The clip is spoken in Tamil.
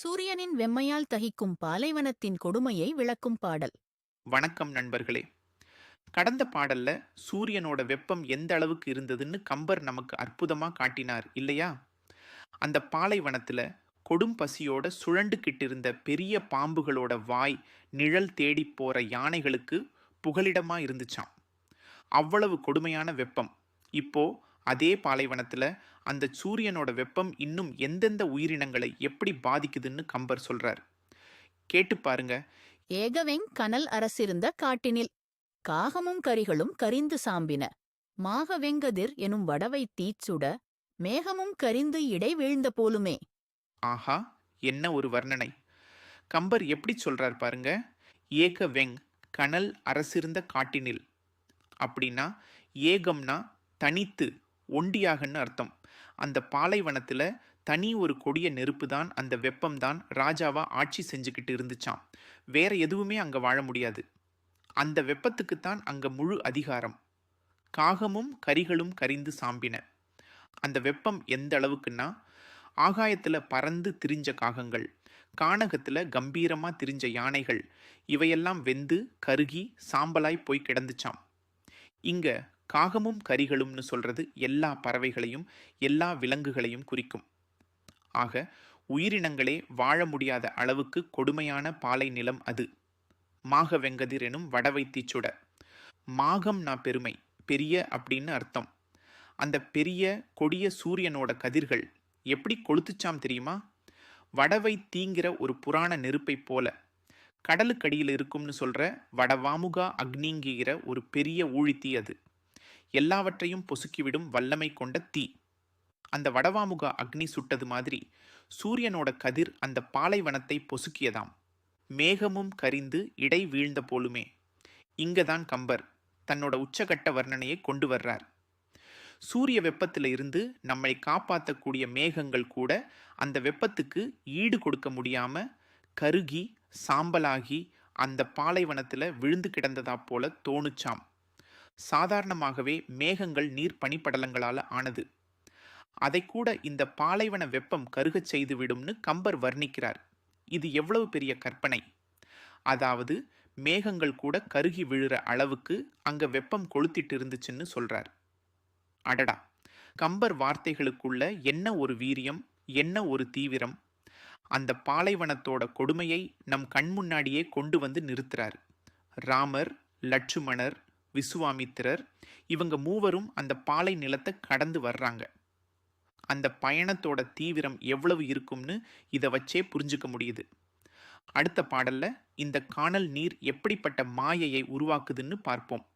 சூரியனின் வெம்மையால் தகிக்கும் பாலைவனத்தின் கொடுமையை விளக்கும் பாடல். வணக்கம் நண்பர்களே. கடந்த பாடல்ல சூரியனோட வெப்பம் எந்த அளவுக்கு இருந்ததுன்னு கம்பர் நமக்கு அற்புதமா காட்டினார் இல்லையா? அந்த பாலைவனத்துல கொடும் பசியோட சுழண்டுக்கிட்டு இருந்த பெரிய பாம்புகளோட வாய் நிழல் தேடி போற யானைகளுக்கு புகலிடமா இருந்துச்சாம். அவ்வளவு கொடுமையான வெப்பம். இப்போ அதே பாலைவனத்துல அந்த சூரியனோட வெப்பம் இன்னும் எந்தெந்த உயிரினங்களை எப்படி பாதிக்குதுன்னு கம்பர் சொல்றார். கேட்டு பாருங்க. ஏகவெங் கனல் அரசிருந்த காட்டினில் காகமும் கரிகளும் கரிந்து சாம்பின. மாகவெங்கதிர் எனும் வடவை தீச்சுட மேகமும் கரிந்து இடை வீழ்ந்த போலுமே. ஆஹா என்ன ஒரு வர்ணனை. கம்பர் எப்படி சொல்றார் பாருங்க. ஏக வெங் கனல் அரசிருந்த காட்டினில். அப்படின்னா ஏகம்னா தனித்து ஒண்டியாகன்னு அர்த்தம். அந்த பாலைவனத்தில் தனி ஒரு கொடிய நெருப்பு தான் அந்த வெப்பம் தான் ராஜாவா ஆட்சி செஞ்சுக்கிட்டு இருந்துச்சாம். வேற எதுவுமே அங்கே வாழ முடியாது. அந்த வெப்பத்துக்குத்தான் அங்கே முழு அதிகாரம். காகமும் கரிகளும் கரிந்து சாம்பின. அந்த வெப்பம் எந்த அளவுக்குன்னா ஆகாயத்தில் பறந்து திரிஞ்ச காகங்கள் கானகத்தில் கம்பீரமாக திரிஞ்ச யானைகள் இவையெல்லாம் வெந்து கருகி சாம்பலாய் போய் கிடந்துச்சாம். இங்கே காகமும் கரிகளும்னு சொல்றது எல்லா பறவைகளையும் எல்லா விலங்குகளையும் குறிக்கும். ஆக உயிரினங்களே வாழ முடியாத அளவுக்கு கொடுமையான பாலை நிலம் அது. மாக வெங்கதிர் எனும் வடவைத்தி சுட. மாகம் நான் பெருமை பெரிய அப்படின்னு அர்த்தம். அந்த பெரிய கொடிய சூரியனோட கதிர்கள் எப்படி கொளுத்துச்சாம் தெரியுமா? வடவை தீங்கிற ஒரு புராண நெருப்பை போல. கடலுக்கடியில் இருக்கும்னு சொல்கிற வடவாமுகா அக்னிங்கிற ஒரு பெரிய ஊழித்தீ அது. எல்லாவற்றையும் பொசுக்கிவிடும் வல்லமை கொண்ட தீ. அந்த வடவாமுக அக்னி சுட்டது மாதிரி சூரியனோட கதிர் அந்த பாலைவனத்தை பொசுக்கியதாம். மேகமும் கரிந்து இடை வீழ்ந்த போலுமே. இங்கதான் கம்பர் தன்னோட உச்சகட்ட வர்ணனையை கொண்டு வர்றார். சூரிய வெப்பத்தில் இருந்து நம்மை காப்பாற்றக்கூடிய மேகங்கள் கூட அந்த வெப்பத்துக்கு ஈடு கொடுக்க முடியாம கருகி சாம்பலாகி அந்த பாலைவனத்தில் விழுந்து கிடந்ததா போல தோணுச்சாம். சாதாரணமாகவே மேகங்கள் நீர் பனிப்படலங்களால் ஆனது. அதை கூட இந்த பாலைவன வெப்பம் கருகச் செய்துவிடும்னு கம்பர் வர்ணிக்கிறார். இது எவ்வளவு பெரிய கற்பனை? அதாவது மேகங்கள் கூட கருகி விழுற அளவுக்கு அங்க வெப்பம் கொளுத்திட்டு இருந்துச்சுன்னு சொல்றார். அடடா! கம்பர் வார்த்தைகளுக்குள்ள என்ன ஒரு வீரியம் என்ன ஒரு தீவிரம்? அந்த பாலைவனத்தோட கொடுமையை நம் கண் முன்னாடியே கொண்டு வந்து நிறுத்துறார். ராமர் லட்சுமணர் விசுவாமித்திரர் இவங்க மூவரும் அந்த பாலை நிலத்தை கடந்து வர்றாங்க. அந்த பயணத்தோட தீவிரம் எவ்வளவு இருக்கும்னு இதை வச்சே புரிஞ்சுக்க முடியுது. அடுத்த பாடல்ல இந்த காணல் நீர் எப்படிப்பட்ட மாயையை உருவாக்குதுன்னு பார்ப்போம்.